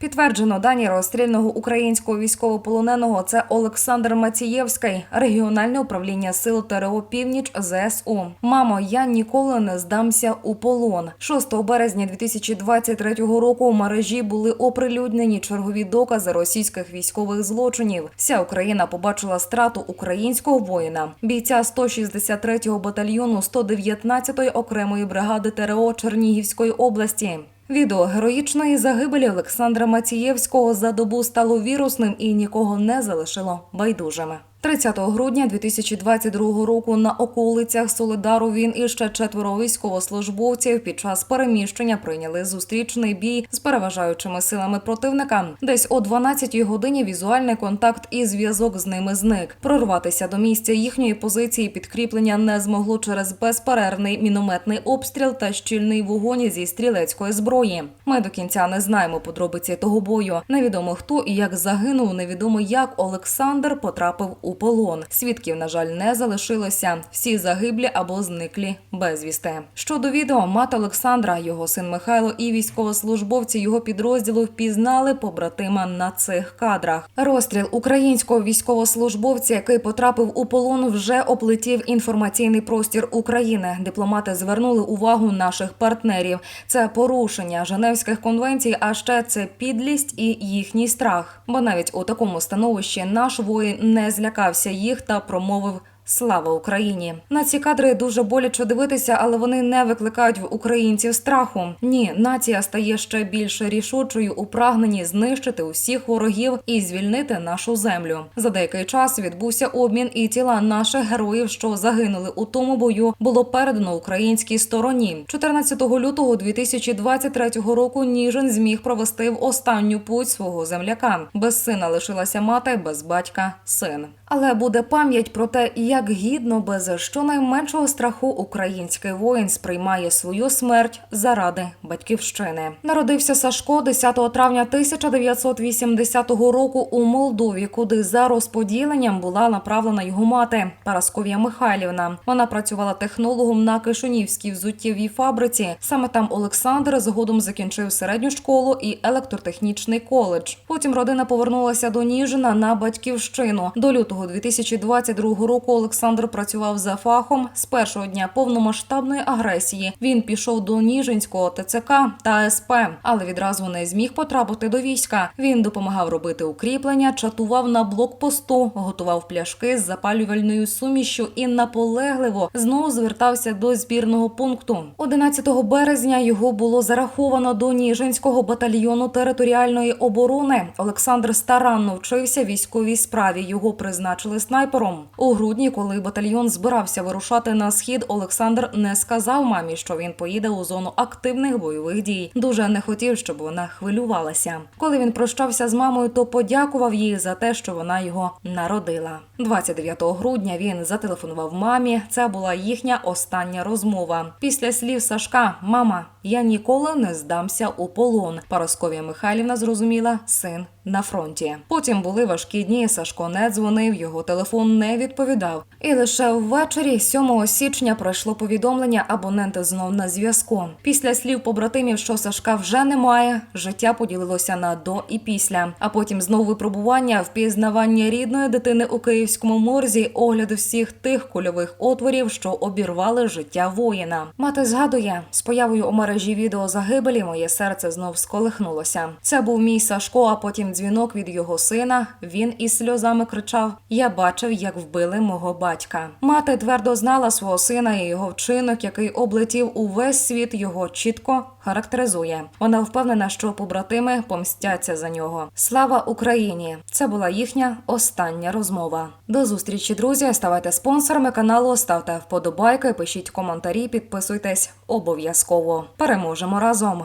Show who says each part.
Speaker 1: Підтверджено дані розстрільного українського військовополоненого. Це Олександр Мацієвський, регіональне управління сил ТРО Північ ЗСУ. Мамо, я ніколи не здамся у полон. 6 березня 2023 року у мережі були оприлюднені чергові докази російських військових злочинів. Вся Україна побачила страту українського воїна, бійця 163-го батальйону 119-ї окремої бригади ТРО Чернігівської області. Відео героїчної загибелі Олександра Мацієвського за добу стало вірусним і нікого не залишило байдужими. 30 грудня 2022 року на околицях Солидару він і ще четверо військовослужбовців під час переміщення прийняли зустрічний бій з переважаючими силами противника. Десь о 12-й годині візуальний контакт і зв'язок з ними зник. Прорватися до місця їхньої позиції підкріплення не змогло через безперервний мінометний обстріл та щільний вогонь зі стрілецької зброї. Ми до кінця не знаємо подробиці того бою. Невідомо хто і як загинув. Невідомо як Олександр потрапив у полон. Свідків, на жаль, не залишилося. Всі загиблі або зниклі безвісти. Щодо відео, мати Олександра, його син Михайло і військовослужбовці його підрозділу впізнали побратима на цих кадрах. Розстріл українського військовослужбовця, який потрапив у полон, вже оплетів інформаційний простір України. Дипломати звернули увагу наших партнерів. Це порушення Женевських конвенцій, а ще це підлість і їхній страх. Бо навіть у такому становищі наш воїн не злякався їх та промовив. Слава Україні! На ці кадри дуже боляче дивитися, але вони не викликають в українців страху. Ні, нація стає ще більш рішучою у прагненні знищити усіх ворогів і звільнити нашу землю. За деякий час відбувся обмін, і тіла наших героїв, що загинули у тому бою, було передано українській стороні. 14 лютого 2023 року Ніжин зміг провести в останню путь свого земляка. Без сина лишилася мати, без батька син. Але буде пам'ять про те, як гідно без щонайменшого страху український воїн сприймає свою смерть заради батьківщини. Народився Сашко 10 травня 1980 року у Молдові, куди за розподіленням була направлена його мати Парасковія Михайлівна. Вона працювала технологом на Кишинівській взуттєвій фабриці. Саме там Олександр згодом закінчив середню школу і електротехнічний коледж. Потім родина повернулася до Ніжина на батьківщину. До лютого 2022 року Олександр працював за фахом. З першого дня повномасштабної агресії він пішов до Ніжинського ТЦК та СП, але відразу не зміг потрапити до війська. Він допомагав робити укріплення, чатував на блокпосту, готував пляшки з запалювальною сумішю і наполегливо знову звертався до збірного пункту. 11 березня його було зараховано до Ніжинського батальйону територіальної оборони. Олександр старанно вчився військовій справі. Його призначили снайпером. У грудні, коли батальйон збирався вирушати на схід, Олександр не сказав мамі, що він поїде у зону активних бойових дій. Дуже не хотів, щоб вона хвилювалася. Коли він прощався з мамою, то подякував їй за те, що вона його народила. 29 грудня він зателефонував мамі. Це була їхня остання розмова. Після слів Сашка, мама, я ніколи не здамся у полон. Парасковія Михайлівна зрозуміла, син на фронті. Потім були важкі дні. Сашко не дзвонив, його телефон не відповідав. І лише ввечері, 7 січня, пройшло повідомлення. Абонент знов на зв'язку. Після слів побратимів, що Сашка вже немає, життя поділилося на до і після. А потім знову випробування, впізнавання рідної дитини у київському морзі, огляд всіх тих кульових отворів, що обірвали життя воїна. Мати згадує з появою у мережі відео загибелі. Моє серце знов сколихнулося. Це був мій Сашко. А потім дзвінок від його сина. Він із сльозами кричав: Я бачив, як вбили мого батька. Мати твердо знала свого сина і його вчинок, який облетів увесь світ, його чітко характеризує. Вона впевнена, що побратими помстяться за нього. Слава Україні! Це була їхня остання розмова. До зустрічі, друзі. Ставайте спонсорами каналу, ставте вподобайки, пишіть коментарі, підписуйтесь обов'язково. Переможемо разом.